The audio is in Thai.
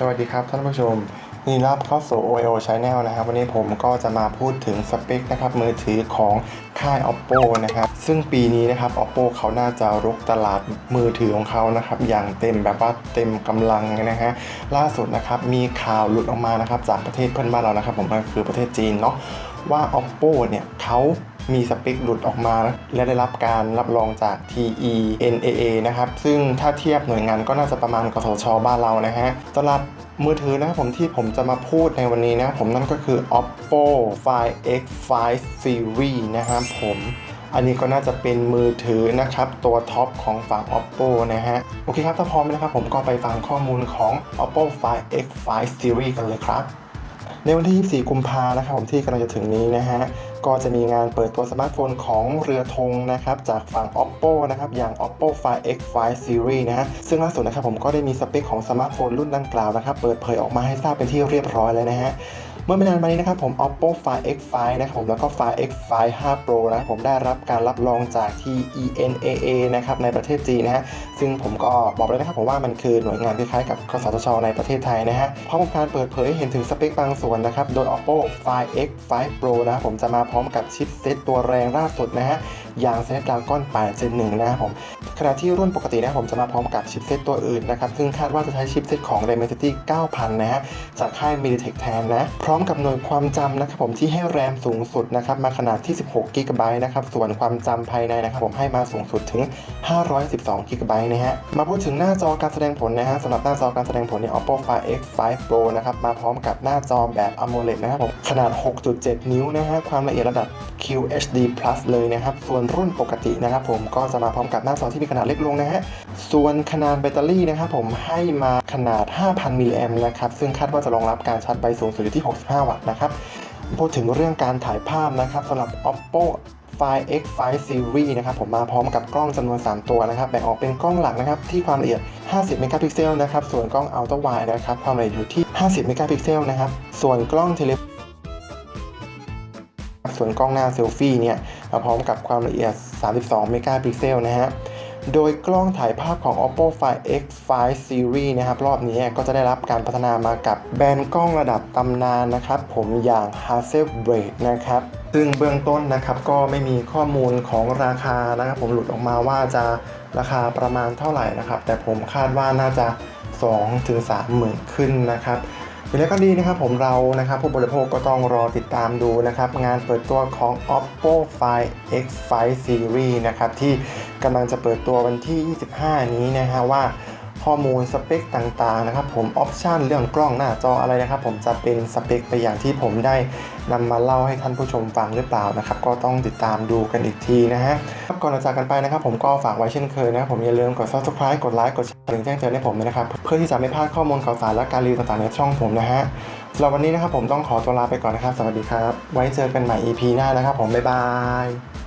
สวัสดีครับท่านผู้ชมนดีรับเข้าสู่ OIO Channel นะครับ วันนี้ผมก็จะมาพูดถึงสเปคนะครับมือถือของค่าย Oppo นะครับ ซึ่งปีนี้นะครับ Oppo เขาน่าจะรุกตลาดมือถือของเขานะครับ อย่างเต็มแบบว่าเต็มกำลังนะฮะล่าสุดนะครับมีข่าวหลุดออกมานะครับจากประเทศเพื่อนบ้านเรานะครับ ผมก็คือประเทศจีนเนาะว่า Oppo เนี่ยเขา มีสเปคหลุดออกมา และได้รับการรับรองจาก TENAA นะครับ ซึ่งถ้าเทียบหน่วยงานก็น่าจะประมาณกสชบ้านเรานะฮะสำหรับมือถือนะครับผมที่ผมจะมาพูดในวันนี้นะผมนั่นก็คือ Oppo Find X5 Series นะครับผมอันนี้ก็น่าจะเป็นมือถือนะครับ ตัวท็อปของฝั่ง Oppo นะฮะ โอเคครับ ถ้าพร้อมแล้วครับ ผมก็ไปฟังข้อมูลของ Oppo Find X5 Series กันเลยครับ ในวันที่ 24 กุมภานะครับผมที่กำลังจะถึงนี้นะฮะ ก็จะมีงานเปิดตัวสมาร์ทโฟนของเรือธงนะครับจากฝั่ง Oppo นะครับอย่าง Oppo Find X5 Series นะฮะซึ่งล่าสุดนะครับผมก็ได้มีสเปคของสมาร์ทโฟนรุ่นดังกล่าวนะครับเปิดเผยออกมาให้ทราบเป็นที่เรียบร้อยแล้วนะฮะ เมื่อไม่นานมานี้นะครับผม Oppo Find X5 นะครับผมแล้วก็ Find X5 5 Pro นะครับผมได้รับการรับรองจาก TENAA นะครับในประเทศจีนนะฮะซึ่งผมก็บอกเลยนะครับผมว่ามันคือหน่วยงานคล้ายๆกับกสทช ในประเทศไทยนะฮะพร้อมการเปิดเผยเห็นถึงสเปคบางส่วนนะครับโดย Oppo Find X5 Pro นะครับผมจะมาพร้อมกับชิปเซตตัวแรงล่าสุดนะฮะอย่าง Snapdragon 8 Gen 1นะครับผมขณะที่รุ่นปกตินะครับผมจะมาพร้อมกับชิปเซตตัวอื่นนะครับซึ่งคาดว่าจะใช้ชิปเซตของ Dimensity 9000 นะฮะจากค่าย MediaTek แทนนะพร้อมอมกับหน่วยความจำนะครับผมที่ให้แรมสูงสุดนะครับมาขนาดที่ 16 g b นะครับส่วนความจำภายในนะครับผมให้มาสูงสุดถึง 512 g b นะฮะมาพูดถึงหน้าจอการแสดงผลนะฮะสำหรับหน้าจอการแสดงผลใน Oppo Find X5 Pro นะครับมาพร้อมกับหน้าจอแบบ AMOLED นะครับผมขนาด 6.7 นิ้วนะฮะความละเอียดระดับ QHD Plus เลยนะครับส่วนรุ่นปกตินะครับผมก็จะมาพร้อมกับหน้าจอที่มีขนาดเล็กลงนะฮะส่วนขนาดแบตเตอรี่นะครับผมให้มาขนาด 5,000 มิลลิแอมป์นะครับซึ่งคาดว่าจะรองรับการชาร์จไฟสูงสุดอยู่ที่65 วัตต์นะครับ พูดถึงเรื่องการถ่ายภาพนะครับสำหรับ Oppo Find X5 Series นะครับผมมาพร้อมกับกล้องจำนวน 3 ตัวนะครับแบ่งออกเป็นกล้องหลักนะครับที่ความละเอียด 50 เมกะพิกเซลนะครับส่วนกล้อง Ultra Wide นะครับความละเอียดอยู่ที่ 50 เมกะพิกเซลนะครับส่วนกล้องเทเลส่วนกล้องหน้าเซลฟี่เนี่ยมาพร้อมกับความละเอียด 32 เมกะพิกเซลนะฮะ โดยกล้องถ่ายภาพของ Oppo Find X5 Series นะครับรอบนี้ก็จะได้รับการพัฒนามากับแบรนด์กล้องระดับตำนานนะครับ ผมอย่าง Hasselblad นะครับซึ่งเบื้องต้นนะครับก็ไม่มีข้อมูลของราคานะครับผมหลุดออกมาว่าจะราคาประมาณเท่าไหร่นะครับ แต่ผมคาดว่าน่าจะ2-3ถึงหมื่นขึ้นนะครับอย่างไรก็ดีนะครับผมเรานะครับผู้บริโภคก็ต้องรอติดตามดูนะครับ งานเปิดตัวของ Oppo Find X5 Series นะครับที่ กำลังจะเปิดตัววันที่ 25 นี้นะฮะว่าข้อมูลสเปคต่างๆนะครับผมออปชันเรื่องกล้องหน้าจออะไรนะครับผมจะเป็นสเปคไปอย่างที่ผมได้นำมาเล่าให้ท่านผู้ชมฟังหรือเปล่านะครับก็ต้องติดตามดูกันอีกทีนะฮะครับก่อนจะจากกันไปนะครับผมก็ฝากไว้เช่นเคยนะครับผมอย่าลืมกด subscribe กดไลค์กดแชร์ถึงแจ้งเตือนให้ผมด้วยนะครับเพื่อที่จะไม่พลาดข้อมูลข่าวสารและการรีวิวต่างๆในช่องผมนะฮะสำหรับวันนี้นะครับผมต้องขอตัวลาไปก่อนนะครับสวัสดีครับ ไว้เจอกันใหม่ EP หน้านะครับผมบ๊ายบาย